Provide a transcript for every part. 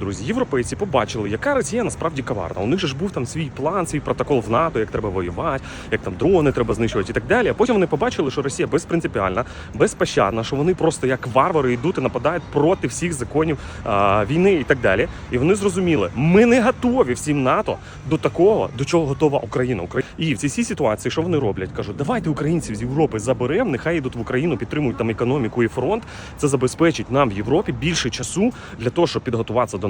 Друзі, європейці побачили, яка Росія насправді коварна. У них ж був там свій план, свій протокол в НАТО, як треба воювати, як там дрони треба знищувати і так далі. А потім вони побачили, що Росія безпринципіальна, безпощадна, що вони просто як варвари йдуть і нападають проти всіх законів а, війни і так далі. І вони зрозуміли, ми не готові всім НАТО до такого, до чого готова Україна. Украї- І в цій ситуації, що вони роблять? кажуть, давайте українців з Європи заберемо, нехай йдуть в Україну, підтримують там економіку і фронт. Це забезпечить нам в Європі більше часу для того, щоб підготуватися до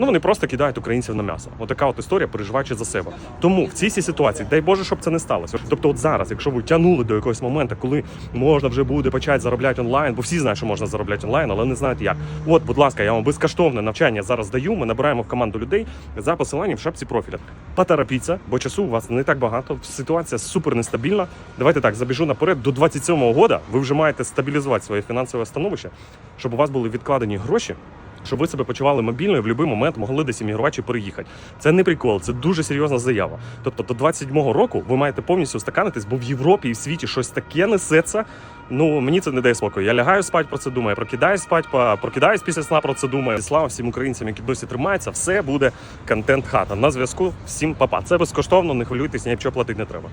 ну вони просто кидають українців на м'ясо. Отака от історія, переживаючи за себе. Тому в цій ситуації, дай Боже, щоб це не сталося. Тобто, от зараз, якщо ви тягнули до якогось моменту, коли можна вже буде почати заробляти онлайн, бо всі знають, що можна заробляти онлайн, але не знають як. От, будь ласка, я вам безкоштовне навчання зараз даю. Ми набираємо в команду людей за посиланням в шапці профіля. Поторопіться, бо часу у вас не так багато. Ситуація супер нестабільна. Давайте так, забіжу наперед. До 27-го года ви вже маєте стабілізувати своє фінансове становище, щоб у вас були відкладені гроші. Щоб ви себе почували мобільно і в будь-який момент могли десь іммігрувати чи переїхати. Це не прикол, це дуже серйозна заява. Тобто до 27-го року ви маєте повністю устаканитись, бо в Європі і в світі щось таке несеться. Ну мені це не дає спокою. Я лягаю спать про це думаю, прокидаюсь спать, по- прокидаюсь після сна про це думаю. Слава всім українцям, які досі тримаються. Все буде контент хата. На зв'язку всім папа. Це безкоштовно, не хвилюйтесь, ні в платити не треба.